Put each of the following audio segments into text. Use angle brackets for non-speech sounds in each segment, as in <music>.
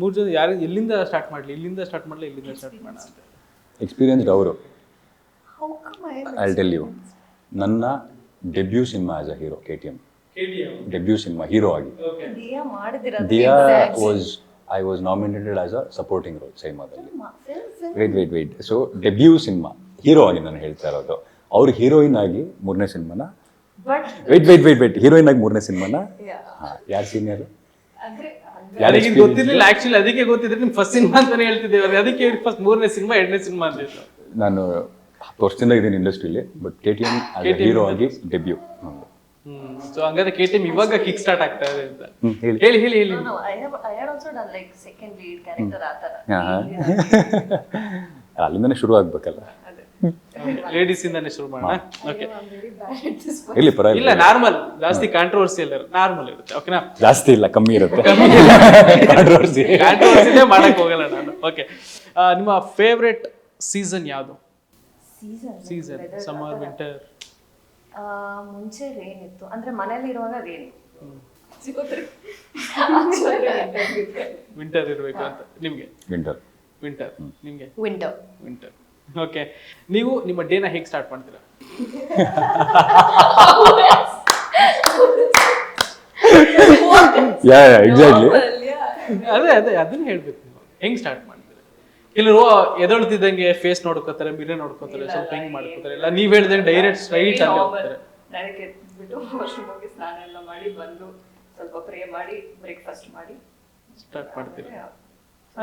ಮೂರು ಜನ ಯಾರು ಎಲ್ಲಿಂದ ಸ್ಟಾರ್ಟ್ ಮಾಡಲಿ? ಇಲ್ಲಿಂದ ಸ್ಟಾರ್ಟ್ ಮಾಡಲಿ? ಇಲ್ಲಿಂದ ಸ್ಟಾರ್ಟ್ ಮಾಡೋಣ ಅಂತ. ಎಕ್ಸ್ಪೀರಿಯನ್ಸ್ಡ್ ಅವರು. ಐ ಟೆಲ್ ಯು ನನ್ನ debut cinema as a hero K T M debut cinema hero ಆಗಿ. Dia was I was nominated as a supporting role ಸಿನಿಮಾದಲ್ಲಿ wait wait wait so debut cinema hero ಆಗಿ ನಾನು ಹೇಳ್ತಾ ಇರೋದು. ಅವ್ರು heroine ಆಗಿ ಮೂರನೇ ಸಿನಿಮಾನ wait wait wait wait heroine ಆಗಿ ಮೂರನೇ ಸಿನಿಮಾನ ಯಾರು ಸೀನಿಯರ್ ಇದು ಗೊತ್ತಿರ್ಲಿಲ್ಲ. ಆಕ್ಚುಲಿ ಅದಕ್ಕೆ ಗೊತ್ತಿದ್ರೆ ನಿಮ್ ಫಸ್ಟ್ ಸಿನಿಮಾ ಅಂತಾನೆ ಹೇಳ್ತಿದ್ದೇವೆ ಅದಕ್ಕೆ ಫಸ್ಟ್ ಮೂರನೇ ಸಿನಿಮಾ ಎರಡನೇ ಸಿನಿಮಾ ಅಂತ ನಾನು ಹತ್ತು ವರ್ಷದಿಂದ ಇದ್ದೀನಿ ಇಂಡಸ್ಟ್ರಿಲಿ but K T M hero ಆಗಿ ಡೆಬ್ಯೂ ಸೊ ಹಂಗಾದ್ರೆ ಕೆ ಟಿ ಎಂ ಇವಾಗ ಕಿಕ್ ಸ್ಟಾರ್ಟ್ ಆಗ್ತಾ ಇದೆ ಅಂತ. ಹೇಳಿ. ಹೇಳಿ ಹೇಳಿ ಅಲ್ಲಿಂದನೇ ಶುರು ಆಗ್ಬೇಕಲ್ಲ ಲೇಡೀಸ್ ಇಂದಾನೆ ಶುರು ಮಾಡೋಣ? Okay one. ಇಲ್ಲಿ ಪರವಾಗಿಲ್ಲ. ಇಲ್ಲ ನಾರ್ಮಲ್ ಜಾಸ್ತಿ ಕಾಂಟ್ರವರ್ಸಿ ಇಲ್ಲ. ನಾರ್ಮಲ್ ಇರುತ್ತೆ. ಓಕೆನಾ ಜಾಸ್ತಿ ಇಲ್ಲ ಕಮ್ಮಿ ಇರುತ್ತೆ. Controversy. ಕಾಂಟ್ರವರ್ಸಿನೇ ಮಾಡಕ್ ಹೋಗಲ್ಲ ನಾನು. ಓಕೆ ನಿಮ್ಮ ಫೇವ್ರೆಟ್ ಸೀಸನ್ ಯಾವುದು? ಸೀಸನ್ ಸೀಸನ್ ಸಮ್ಮರ್ ವಿಂಟರ್ ಮುಂಚೆ ರೇನ್ ಇತ್ತು. ಅಂದ್ರೆ ಮನೇಲಿ ಇರುವಾಗ ರೇನ್ ವಿಂಟರ್ ಇರಬೇಕು ಅಂತ. ನಿಮಗೆ? ವಿಂಟರ್ ವಿಂಟರ್ ನಿಮಗೆ? ವಿಂಟರ್ ವಿಂಟರ್ ಓಕೆ ನೀವು ನಿಮ್ಮ ಡೇನ ಹೇಗೆ ಸ್ಟಾರ್ಟ್ ಮಾಡ್ತೀರಾ? ಯಾ ಎಕ್ಸಾಕ್ಟ್ಲಿ ಅದೇ ಅದೇ ಅದನ್ನ ಹೇಳ್ಬೇಕು ನೀವು. ಹೆಂಗ್ ಸ್ಟಾರ್ಟ್ ಮಾಡ್ತೀರಾ? ಕೆಲವರು ಎದಳ್ತಿದ್ದಂಗೆ ಫೇಸ್ ನೋಡ್ಕೋತಾರೆ ಮಿರೇ ನೋಡ್ಕೋತಾರೆ ಸ್ವಲ್ಪ ಹೆಂಗ್ ಮಾಡ್ಕೋತಾರೆ? ಇಲ್ಲ. ನೀವ್ ಹೇಳ್ದಂಗೆ ಡೈರೆಕ್ಟ್ ಸ್ಟ್ರೈಟ್ ಆಗಿ ಹೋಗ್ತಾರೆ. ಡೈರೆಕ್ಟ್ ಎದ್ಬಿಟ್ಟು ವಾಶ್ರೂಮ್ ಹೋಗಿ ಸ್ನಾನ ಎಲ್ಲ ಮಾಡಿ ಬಂದು ಸ್ವಲ್ಪ ಪ್ರೇ ಮಾಡಿ ಬ್ರೇಕ್ಫಾಸ್ಟ್ ಮಾಡಿ. ಸ್ಟಾರ್ಟ್ ಮಾಡ್ತೀರಾ?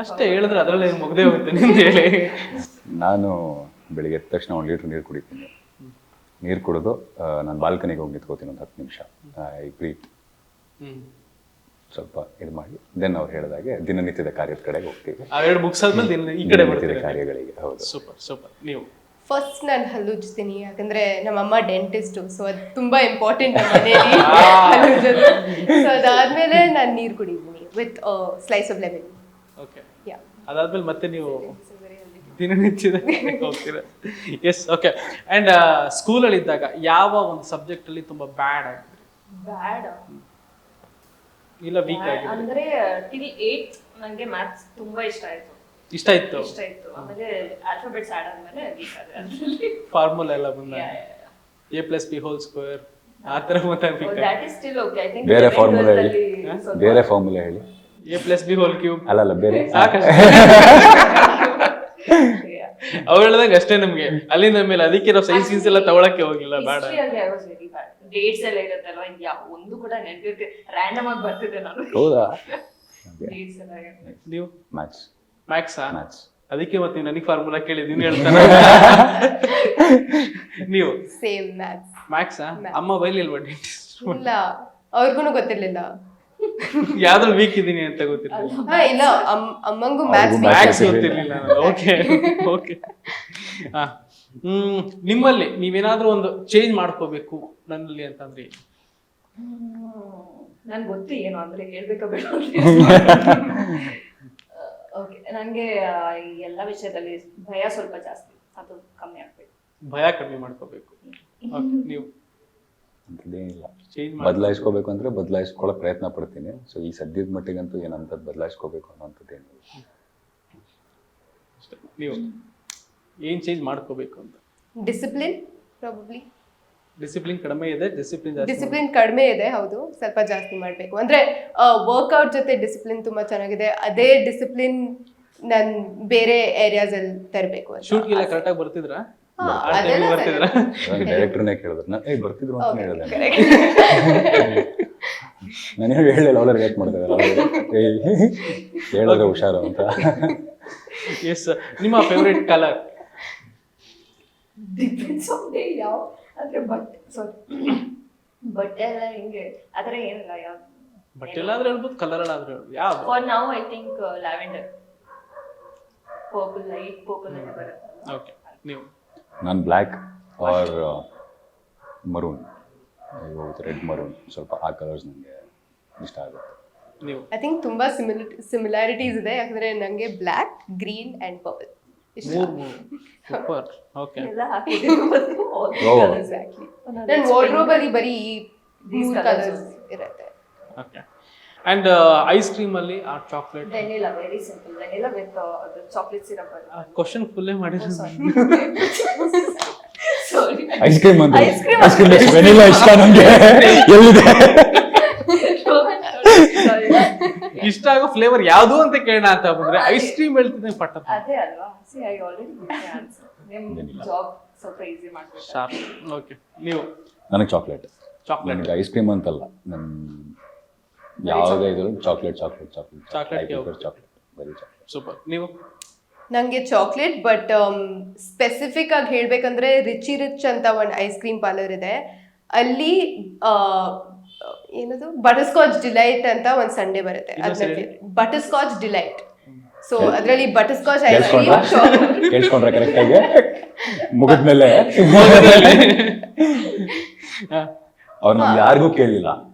ಅಷ್ಟೇ ಹೇಳಿದ್ರೆ ಅದರಲ್ಲೇ ಮುಗ್ದೇ ಹೋಗುತ್ತೆ ನಿಮ್ದು ಹೇಳಿ. ನಾನು ಬೆಳಿಗ್ಗೆ ಎದ್ದ ತಕ್ಷಣ ಒಂದು ಲೀಟ್ರ್ ನೀರು ಕುಡಿತೀನಿ. ನೀರು ಕುಡಿದು ನಾನು ಬಾಲ್ಕನಿಗೆ ಹೋಗಿ ನಿಂತ್ಕೋತೀನಿ ಒಂದು ಹತ್ತು ನಿಮಿಷ. ಐ ಬ್ರೀತ್ ಸ್ವಲ್ಪ ಇದು ಮಾಡಿ ದೆನ್ ಅವ್ರು ಹೇಳಿದಾಗೆ ದಿನನಿತ್ಯದ ಕಾರ್ಯದ ಕಡೆಗೆ ಹೋಗ್ತೀವಿ. ಅವೆರಡು ಮುಗಿಸಾದ್ಮೇಲೆ ದಿನ ಈ ಕಡೆ ದಿನನಿತ್ಯದ ಬರ್ತೀರಾ ಕಾರ್ಯಗಳಿಗೆ ಹೌದು. Super super. ನೀವು? ಫಸ್ಟ್ ನಾನು ಹಲ್ಲುಜ್ತೀನಿ ಯಾಕಂದ್ರೆ ನಮ್ಮಮ್ಮ ಡೆಂಟಿಸ್ಟು ಸೊ ಅದು ತುಂಬಾ ಇಂಪಾರ್ಟೆಂಟ್ ಮನೆಯಲ್ಲಿ ಸೊ ಅದಾದ್ಮೇಲೆ ನಾನು ನೀರು ಕುಡಿತೀನಿ with slice of lemon okay yeah ಅದಾದ್ಮೇಲೆ ಮತ್ತೆ ನೀವು ದಿನನಿತ್ಯದ ಹೋಗ್ತೀರಾ? ಎಸ್ ಓಕೆ ಅಂಡ್ ಸ್ಕೂಲಲ್ಲಿ ಇದ್ದಾಗ ಯಾವ ಒಂದು ಸಬ್ಜೆಕ್ಟ್ ಅಲ್ಲಿ ತುಂಬಾ ಬ್ಯಾಡ್ ಆಗಿದ್ರಿ ಬ್ಯಾಡ್ ಇಲ್ಲ ವೀಕ್ ಆಗಿ ಅಂದ್ರೆ ಟಿಲ್ 8 ನನಗೆ ಮ್ಯಾಥ್ಸ್ ತುಂಬಾ ಇಷ್ಟ ಆಯ್ತು. ಇಷ್ಟ ಇತ್ತು? ಇಷ್ಟ ಇತ್ತು. ಆಮೇಲೆ ಆಲ್ಫಾಬೆಟ್ಸ್ ಆಡ್ ಆದ್ಮೇಲೆ ವೀಕ್ ಆದ್ರೆ ಫಾರ್ಮುಲಾ ಎಲ್ಲ ಬಂದ A plus B whole square ಆ ಥರ ಮತ್ತೆ weak that is still okay I think ಬೇರೆ ಫಾರ್ಮುಲಾ ಹೇಳಿ. ಬೇರೆ ಫಾರ್ಮುಲಾ ಹೇಳಿ. A plus B whole cube ಅಲ್ಲ ಬೇರೆ. ಅವ್ರು ಹೇಳ್ದಂಗೆ ಅಷ್ಟೇ ನಮ್ಗೆ. ಅಲ್ಲಿಂದ ಮೇಲೆ ಅದಕ್ಕೆ ನಾವು ಸೈನ್ಸ್ ಗೀನ್ಸ್ ಎಲ್ಲ ತಗೊಳಕ್ಕೆ ಹೋಗಿಲ್ಲ ಬೇಡ. ಡೇಟ್ಸ್ ಎಲ್ಲ ಇರುತ್ತಲ್ವಾ? ಯಾವ ಒಂದು ಕೂಡ ನೆನಪಿರುತ್ತೆ ರ್ಯಾಂಡಮ್ ಆಗಿ ಬರ್ತಿದ್ದೆ ನಾನು. ಹೌದಾ? ಡೇಟ್ಸ್ ಎಲ್ಲ ನೀವು? ಮ್ಯಾಥ್ಸ್ ಮ್ಯಾಕ್ಸಾ ಮ್ಯಾಥ್ಸ್ ಅದಕ್ಕೆ ಮತ್ತೆ ನನಗೆ ಫಾರ್ಮುಲಾ ಕೇಳಿದ್ದೀನಿ ಹೇಳ್ತಾನೆ <laughs> ನೀವು? ಸೇಮ್ ಮ್ಯಾಥ್ಸ್ ಮ್ಯಾಕ್ಸಾ ಅಮ್ಮ ಬೈಲಿಲ್ವಾ ಡೇಟ್ಸ್ ಇಲ್ಲ. ಅವ್ರಿಗೂ ಗೊತ್ತಿರ್ಲಿಲ್ಲ. ಯಾವ್ದ್ರಲ್ಲಿ ವೀಕ್ ಇದ್ದೀನಿ ಅಂತ ಗೊತ್ತಿರಲಿಲ್ಲ. ಹಾ ಇಲ್ಲ ಅಮ್ ಅಮ್ಮಂಗೂ ಮ್ಯಾಥ್ಸ್ ಗೊತ್ತಿರ್ಲಿಲ್ಲ. ಓಕೆ ಓಕೆ ಹ್ಮ್ ನಿಮ್ಮಲ್ಲಿ ನೀವೇನಾದ್ರೂ ಒಂದು ಚೇಂಜ್ ಮಾಡ್ಕೋಬೇಕು ನನ್ನಲ್ಲಿ ಅಂತಂದ್ರೆ ಏನು? ನನ್ಗೆ ಗೊತ್ತು ಏನು ಅಂದ್ರೆ ಹೇಳ್ಬೇಕಾ ಬೇಡ ಓಕೆ <laughs> ನನಗೆ ಎಲ್ಲ ವಿಷಯದಲ್ಲಿ ಭಯ ಸ್ವಲ್ಪ ಜಾಸ್ತಿ. ಅದು ಕಮ್ಮಿ ಆಗ್ಬೇಕು. ಭಯ ಕಡಿಮೆ ಮಾಡ್ಕೋಬೇಕು. ನೀವು ಅಂತದೇನಿಲ್ಲ ಬದಲಾಯಿಸ್ಕೋಬೇಕು ಅಂದ್ರೆ ಬದಲಾಯಿಸ್ಕೊಳ್ಳೋ ಪ್ರಯತ್ನ ಪಡ್ತೀನಿ. ಸೊ ಈ ಸದ್ಯದ ಮಟ್ಟಿಗಂತೂ ಏನಂತದ್ದು ಬದಲಾಯಿಸ್ಕೋಬೇಕು ಅನ್ನೋಂಥದ್ದು ಏನಿಲ್ಲ ನೀವು ಏನ್ ಚೇಂಜ್ ಮಾಡ್ಕೋಬೇಕು ಅಂತ? ಡಿಸಿಪ್ಲಿನ್ ಪ್ರಾಬಬ್ಲಿ ಡಿಸಿಪ್ಲಿನ್ ಕಡಿಮೆ ಇದೆ ಡಿಸಿಪ್ಲಿನ್ ಡಿಸಿಪ್ಲಿನ್ ಕಡಿಮೆ ಇದೆ ಹೌದು. ಸ್ವಲ್ಪ ಜಾಸ್ತಿ ಮಾಡಬೇಕು. ಅಂದ್ರೆ ವರ್ಕೌಟ್ ಜೊತೆ ಡಿಸಿಪ್ಲಿನ್ ತುಂಬಾ ಚೆನ್ನಾಗಿದೆ. ಅದೇ ಡಿಸಿಪ್ಲಿನ್ ನಾನು ಬೇರೆ ಏರಿಯಾಸ್ ಅಲ್ಲಿ ತರಬೇಕು ಅಂತ. ಶೂಟ್ ಗೆಲ್ಲ ಕರೆಕ್ಟಾಗಿ ಬರ್ತಿದ್ರಾ? ಡೈರೆಕ್ಟರ್ನೇ ಕೇಳಿದ್ರು ನಾನು ಏ ಬರ್ತಿದ್ರು ಅಂತ ಹೇಳಿದೆ. correct. <laughs> ನಾನು ಹೇಳಿಲ್ಲ ಅವಳು ರಿಯಾಕ್ಟ್ ಮಾಡ್ತಿದ್ದಾರೆ ಏಯ್ ಹೇಳಿದ್ರೆ ಹುಷಾರು ಅಂತ. <laughs> ಎಸ್ ನಿಮ್ಮ favourite colour depends on day ಯಾವ? ಅಂದ್ರೆ ಬಟ್ಟೆ ಸಾರಿ ಬಟ್ಟೆ ಎಲ್ಲ ಹಿಂಗೆ ಆದ್ರೆ ಏನಿಲ್ಲ ಯಾವ ಬಟ್ ಎಲ್ಲಾದ್ರೂ ಹೇಳ್ಬೋದು ಕಲರ್ ಆದ್ರೂ ಯಾವ ಫಾರ್ ನಾವು I think lavender purple light purple ಅಂತ ಬರುತ್ತೆ. ಓಕೆ ನೀವು. ನಾನು black or maroon red maroon ಸ್ವಲ್ಪ ಆ ಕಲರ್ಸ್ ನನಗೆ ಇಷ್ಟ ಆಗುತ್ತೆ. ನೀವು? ಐ ಥಿಂಕ್ ತುಂಬಾ ಸಿಮಿಲಾರಿಟೀಸ್ ಇದೆ. ಯಾಕಂದ್ರೆ ನಂಗೆ ಬ್ಲ್ಯಾಕ್ ಗ್ರೀನ್ ಅಂಡ್ ಪರ್ಪಲ್ ಇಷ್ಟ. ಮೂರ್ ಸೂಪರ್ ಓಕೆ ಎಲ್ಲ ಹಾಕಿದ್ದೀನಿ. ಓ ಎಕ್ಸಾಕ್ಟ್ಲಿ ನನ್ನ ವಾರ್ಡ್ರೋಬ್ ಅಲ್ಲಿ ಬರೀ ಈ ಮೂರು ಕಲರ್ಸ್ ಇರುತ್ತೆ. ಓಕೆ ಅಂಡ್ ಐಸ್ ಕ್ರೀಮ್ ಅಲ್ಲಿ ಆ chocolate vanilla very simple vanilla with chocolate syrup question ಫುಲ್ಲೇ ಮಾಡಿದ್ರು. ಐಸ್ ಕ್ರೀಮ್ ಅಂತ Ice cream ice cream vanilla ಇಷ್ಟ <laughs> ನಮಗೆ. ಎಲ್ಲಿದೆ? <laughs> ಇಷ್ಟ ಆಗೋ ಫ್ಲೇವರ್ ಯಾವುದು ಅಂತ ಕೇಳೋಣ ಅಂತ ಬಂದ್ರೆ ಐಸ್ ಕ್ರೀಮ್ ಹೇಳ್ತಿದ್ದೆ ಪಟ್ಟ ಅದೇ ಅಲ್ವಾ? ಸಿ ಐ ಆಲ್ರೆಡಿ ನಿಮ್ ಜಾಬ್ ಸ್ವಲ್ಪ ಈಸಿ ಮಾಡ್ಬೇಕು. ಶಾರ್ಪ್ ಓಕೆ ನೀವು? ನನಗೆ ಚಾಕ್ಲೇಟ್ ಚಾಕ್ಲೇಟ್ ಐಸ್ ಕ್ರೀಮ್ ಅಂತಲ್ಲ. ನನ್ನ ಯಾವುದೇ ಇದು ಚಾಕ್ಲೇಟ್ ಚಾಕ್ಲೇಟ್ ಚಾಕ್ಲೇಟ್ Chocolate ಗೆ ಚಾಕ್ಲೇಟ್ ಬರೀ ಚಾಕ್ಲೇಟ್ ಸೂಪರ್ ನೀವು? ನನಗೆ ಚಾಕ್ಲೇಟ್ ಬಟ್ ಸ್ಪೆಸಿಫಿಕ್ ಆಗಿ ಹೇಳ್ಬೇಕಂದ್ರೆ ರಿಚಿ ರಿಚ್ ಅಂತ ಒಂದು ಐಸ್ ಕ್ರೀಮ್ ಪಾರ್ಲರ್ ಇದೆ. ಅಲ್ಲಿ ಆ, ಏನದು? ಬಟರ್ ಸ್ಕಾಚ್ ಡಿಲೈಟ್ ಅಂತ ಒಂದು ಸಂಡೇ ಬರುತ್ತೆ. ಅದನ್ನ ಬಟರ್ ಸ್ಕಾಚ್ ಡಿಲೈಟ್ ಸೊ ಅದರಲ್ಲಿ ಬಟರ್ ಸ್ಕಾಚ್ ಐಸ್ ಕೇಳಿಸ್ಕೊಂಡ್ರ? ಕ್ರೀಮ್ ಕೇಳಿಸ್ಕೊಂಡ್ರ ಕರೆಕ್ಟಾಗಿ ಮುಗಿದ್ಮೇಲೆ? <laughs> ಅವ್ರು ನಮ್ಗೆ ಯಾರಿಗೂ ಕೇಳಿಲ್ಲ.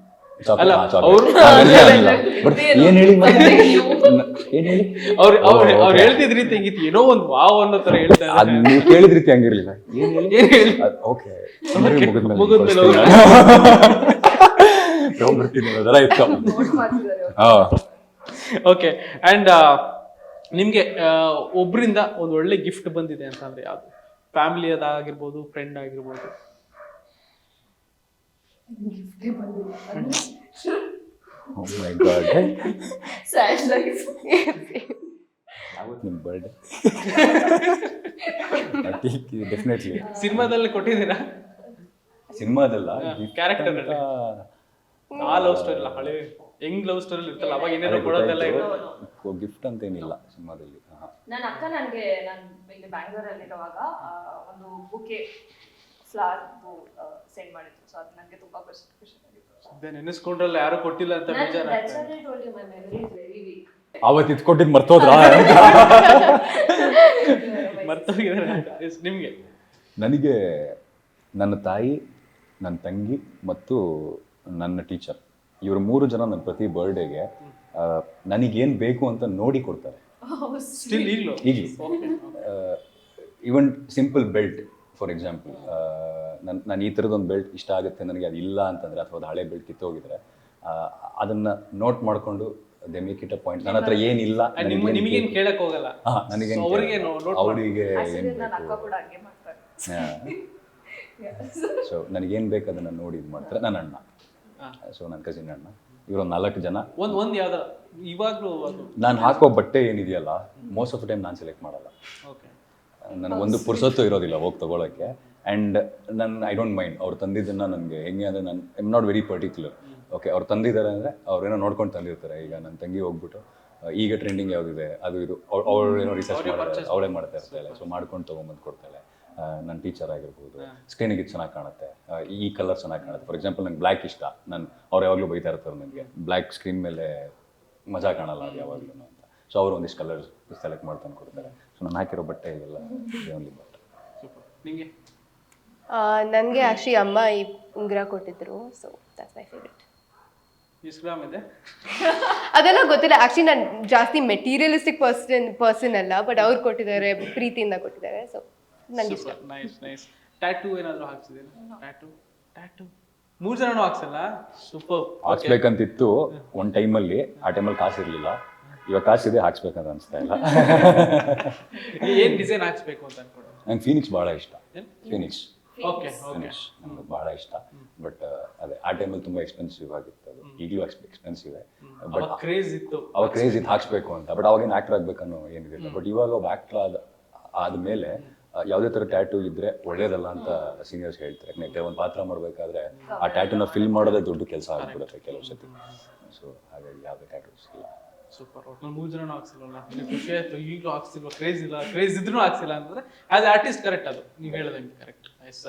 ಅಲ್ಲ, ಚಾಕ್ಲೇಟ್ ಅವ್ರು- ಬಟ್ ಏನ್ ಹೇಳಿ ಮತ್ತೆ? <laughs> ಏನ್? ಹೇಳಿ? ಅವ್ರು ಅವ್ರು ಅವ್ರು ಹೇಳ್ತಿದ್ ರೀತಿ ಹೆಂಗಿತ್ತು? ಏನೋ ಒಂದು ವಾವ್ ಅನ್ನೋ ತರ ಹೇಳ್ತಾ ಇದ್ದಾರೆ. ಅದ್ ನೀವು ಕೇಳಿದ ರೀತಿ ಹಂಗಿರ್ಲಿಲ್ಲ. ಏನ್ ಹೇಳಿ? ಏನ್ ಹೇಳಿ ಓಕೆ ಮುಗಿದ್ಮೇಲೆ ಮುಗಿದ್ಮೇಲೆ ಹೋಗ್ಬಿಡ್ತೀನಿ <laughs> ಅದರ ಇತ್ತು ನೋಟ್ ಮಾಡ್ತಿದ್ದಾರೆ ಹಾ. ಓಕೆ ಅಂಡ್ ನಿಮ್ಗೆ ಒಬ್ರಿಂದ ಒಂದು ಒಳ್ಳೆ ಗಿಫ್ಟ್ ಬಂದಿದೆ ಅಂತಂದ್ರೆ ಯಾವ್ದು? ಫ್ಯಾಮಿಲಿ ಅದಾಗಿರ್ಬೋದು ಫ್ರೆಂಡ್ ಆಗಿರ್ಬೋದು. My god Sad life. ಯಾವತ್ತು ನಿಮ್ಮ ಬರ್ಡೇ ಡೆಫಿನೆಟ್ಲಿ ಸಿನಿಮಾದಲ್ಲಿ ಕೊಟ್ಟಿದ್ದೀರಾ? ಸಿನಿಮಾದಲ್ಲ? ಕ್ಯಾರೆಕ್ಟರ್ ಅಲ್ಲಿ. ಆ ಲವ್ ಸ್ಟೋರಿ ಇಲ್ಲ ಹಳೆ ಹೆಂಗ್ ಲವ್ ಸ್ಟೋರಿ ಇರ್ತಲ್ಲ ಅವಾಗ ಏನೇನೋ ಕೊಡೋದೆಲ್ಲ ಇರೋ ಗಿಫ್ಟ್ ಅಂತ ಏನಿಲ್ಲ ಸಿನಿಮಾದಲ್ಲಿ. ನನ್ನ ಅಕ್ಕ ನನಗೆ ನಾನು ಇಲ್ಲಿ ಬ್ಯಾಂಗ್ಳೂರಲ್ಲಿ ಇರುವಾಗ ಒಂದು ಬುಕೆ ಫ್ಲವರ್ ಸೆಂಡ್ ಮಾಡಿದ್ರು. ಸೊ ಅದು ನನಗೆ ತುಂಬಾ ಖುಷಿ ಖುಷಿ ಆಗಿತ್ತು. ನೆನೆಸ್ಕೊಂಡ್ರಲ್ಲ ಯಾರು ಕೊಟ್ಟಿಲ್ಲ ಅಂತ ಬೇಜಾರ ಅವತ್ತು ಇತ್ಕೊಟ್ಟಿದ್ದು ಮರ್ತೋದ್ರಾ? <laughs> ಮರ್ತೋಗಿದ್ದಾರೆ ನಿಮಗೆ ನಿಮ್ಗೆ? ನನಗೆ ನನ್ನ ತಾಯಿ ನನ್ನ ತಂಗಿ ಮತ್ತು ನನ್ನ ಟೀಚರ್ ಇವರು ಮೂರು ಜನ ನನ್ನ ಪ್ರತಿ ಬರ್ಡೇಗೆ ನನಗೇನು ಬೇಕು ಅಂತ ನೋಡಿ ಕೊಡ್ತಾರೆ. ಸ್ಟಿಲ್ ಈಗಲೂ ಈಗಲೂ even simple belt for example ನನ್ನ ನಾನು ಈ ಥರದೊಂದು ಬೆಲ್ಟ್ ಇಷ್ಟ ಆಗುತ್ತೆ ನನಗೆ ಅದು ಇಲ್ಲ ಅಂತಂದರೆ ಅಥವಾ ಅದು ಹಳೆ ಬೆಲ್ಟ್ ಕಿತ್ತೋಗಿದ್ರೆ ಆ, ಅದನ್ನ ನೋಟ್ ಮಾಡಿಕೊಂಡು they make it a point ನನ್ನ ಹತ್ರ ಏನಿಲ್ಲ ನಿಮಗೇನು ಕೇಳಕ್ಕೆ ಕೇಳಕ್ ಹೋಗಲ್ಲ. ಹಾ ನನಗೆ ಅವ್ರಿಗೆ ಸೊ ನನಗೇನು ಬೇಕು ಅದನ್ನು ನೋಡಿ ಇದು ಮಾಡ್ತಾರೆ ನನ್ನ ಅಣ್ಣ. ಸೊ ನನ್ನ ಕಸಿನ್ ಅಣ್ಣ. ಇವರು ನಾಲ್ಕು ಜನ. ಒಂದ್ ಒಂದ್ ಯಾವ್ದ ಇವಾಗ್ಲೂ ಅದು. ನಾನು ಹಾಕೋ ಬಟ್ಟೆ ಏನಿದೆಯಲ್ಲ ಮೋಸ್ಟ್ ಆಫ್ ದ ಟೈಮ್ ನಾನು ಸೆಲೆಕ್ಟ್ ಮಾಡಲ್ಲ. ಓಕೆ ನನಗೆ ಒಂದು ಪುರ್ಸೊತ್ತು ಇರೋದಿಲ್ಲ ಹೋಗಿ ತಗೊಳಕ್ಕೆ. ಆ್ಯಂಡ್ ನನ್ನ ಐ ಡೋಂಟ್ ಮೈಂಡ್ ಅವ್ರು ತಂದಿದ್ದನ್ನು ನನಗೆ ಹೆಂಗೆ ಅಂದರೆ ನಾನು I'm not very particular okay ಅವ್ರು ತಂದಿದ್ದಾರೆ ಅಂದರೆ ಅವ್ರೇನೋ ನೋಡ್ಕೊಂಡು ತಂದಿರ್ತಾರೆ. ಈಗ ನನ್ನ ತಂಗಿ ಹೋಗ್ಬಿಟ್ಟು ಈಗ ಟ್ರೆಂಡಿಂಗ್ ಯಾವುದಿದೆ? ಅದು ಇದು. ಅವಳು ಏನೋ ರಿಸರ್ಚ್ ಮಾಡ್ತಾರೆ. ಅವಳೇ ಮಾಡ್ತಾ ಇರ್ತಾಳೆ. ಸೊ ಮಾಡ್ಕೊಂಡು ತೊಗೊಂಬಂದು ಕೊಡ್ತಾಳೆ. ನನ್ನ ಟೀಚರ್ ಆಗಿರ್ಬೋದು. ಸ್ಕ್ರೀನಿಗೆ ಇದು ಚೆನ್ನಾಗಿ ಕಾಣುತ್ತೆ. ಈ ಕಲರ್ ಚೆನ್ನಾಗಿ ಕಾಣುತ್ತೆ. ಫಾರ್ ಎಕ್ಸಾಂಪಲ್ ನಂಗೆ ಬ್ಲ್ಯಾಕ್ ಇಷ್ಟ. ನಾನು ಅವ್ರು ಯಾವಾಗಲೂ ಬೈತಾ ಇರ್ತಾರೆ ನನಗೆ. ಬ್ಲ್ಯಾಕ್ ಸ್ಕ್ರೀನ್ ಮೇಲೆ ಮಜಾ ಕಾಣಲ್ಲ ಅದು ಯಾವಾಗಲೂ ಅಂತ. ಸೊ ಅವರು ಒಂದಿಷ್ಟು ಕಲರ್ಸ್ ಸೆಲೆಕ್ಟ್ ಮಾಡ್ಕೊಂಡು ಕೊಡ್ತಾರೆ. ಸೊ ನಾನು ಹಾಕಿರೋ ಬಟ್ಟೆ ಇದೆಲ್ಲ ಓನ್ಲಿ ಬಟ್ಟೆ ಸೂಪರ್ ನಿಂಗೆ? ನನಗೆ ಆ್ಯಕ್ಚುಲಿ ಅಮ್ಮ ಈ ಉಂಗುರ ಕೊಟ್ಟಿದ್ರು ಸೊ ದಟ್ಸ್ ಮೈ ಫೇವ್ರೆಟ್ ಇದೆ. ಅದೆಲ್ಲ ಗೊತ್ತಿಲ್ಲ. ಆ್ಯಕ್ಚುಲಿ ನಾನು ಜಾಸ್ತಿ ಮೆಟೀರಿಯಲಿಸ್ಟಿಕ್ ಪರ್ಸನ್ ಪರ್ಸನ್ ಅಲ್ಲ ಬಟ್ ಅವ್ರು ಕೊಟ್ಟಿದ್ದಾರೆ ಪ್ರೀತಿಯಿಂದ ಕೊಟ್ಟಿದ್ದಾರೆ ಸೊ ನಂಗೆ ಇಷ್ಟ. ನೈಸ್ ನೈಸ್ ಟ್ಯಾಟೂ ಏನಾದರೂ ಹಾಕ್ಸಿದೀರಾ ಟ್ಯಾಟೂ ಟ್ಯಾಟೂ ಮೂರು ಜನನೂ ಹಾಕ್ಸಲ್ಲ? ಸೂಪರ್ ಹಾಕ್ಸ್ಬೇಕಂತಿತ್ತು ಒಂದು ಟೈಮಲ್ಲಿ ಆ ಟೈಮಲ್ಲಿ ಕಾಸು ಇರಲಿಲ್ಲ ಇವಾಗ ಕಾಸಿದೆ ಹಾಕ್ಸ್ಬೇಕಂತ ಅನಿಸ್ತಾ ಇಲ್ಲ. ಏನ್ ಡಿಸೈನ್ ಹಾಕ್ಸ್ಬೇಕು ಅಂತ ಅನ್ಕೊಂಡು? ನಂಗೆ ಫೀನಿಕ್ಸ್ ಭಾಳ ಇಷ್ಟ. ಫೀನಿಕ್ಸ್ ಓಕೆ ಫಿನಿಶ್ ನನಗೆ ಭಾಳ ಇಷ್ಟ. ಬಟ್ ಅದೇ ಆ ಟೈಮಲ್ಲಿ ತುಂಬಾ ಎಕ್ಸ್ಪೆನ್ಸಿವ್ ಆಗಿತ್ತು ಅದು. ಈಗಲೂ ಎಕ್ಸ್ಪೆನ್ಸಿವ್ ಬಟ್ ಕ್ರೇಜ್ ಇತ್ತು. ಅವಾಗ ಕ್ರೇಜ್ ಇತ್ತು ಹಾಕ್ಸ್ಬೇಕು ಅಂತ. ಬಟ್ ಅವಾಗಿನ ಆಕ್ಟರ್ ಆಗ್ಬೇಕನ್ನೋ ಏನಿದಿಲ್ಲ ಬಟ್ ಇವಾಗ ಒಬ್ಬ ಆಕ್ಟರ್ ಆದ ಆದ್ಮೇಲೆ ಯಾವುದೇ ಥರ ಟ್ಯಾಟೂ ಇದ್ರೆ ಒಳ್ಳೇದಲ್ಲ ಅಂತ ಸೀನಿಯರ್ಸ್ ಹೇಳ್ತಾರೆ. ಯಾಕಂದ್ರೆ ಒಂದು ಪಾತ್ರ ಮಾಡಬೇಕಾದ್ರೆ ಆ ಟ್ಯಾಟೂನ ಫಿಲ್ ಮಾಡೋದೇ ದೊಡ್ಡ ಕೆಲಸ ಆಗ್ಬಿಡುತ್ತೆ ಕೆಲವು ಸತಿ ಸೊ ಹಾಗಾಗಿ ಯಾವುದೇ ಟ್ಯಾಟೂಸ್ ಇಲ್ಲ. ಸೂಪರ್ ಒಟ್ಟು ಮೂರ್ ಜನ ಹಾಕ್ಸಿಲ್ವಲ್ಲ? ನಿಮ್ಗೆ ಖುಷಿ ಆಯ್ತು. ಈಗಲೂ ಹಾಕ್ಸಿಲ್ವ? ಕ್ರೇಜ್ ಇಲ್ಲ. ಕ್ರೇಜ್ ಇದ್ರೂ ಹಾಕ್ಸಿಲ್ಲ ಅಂತಂದ್ರೆ ಆಸ್ ಆರ್ಟಿಸ್ಟ್ ಕರೆಕ್ಟ್ ಅದು. ನೀವು ಹೇಳೋದಂಗೆ ಕರೆಕ್ಟ್ ಎಸ್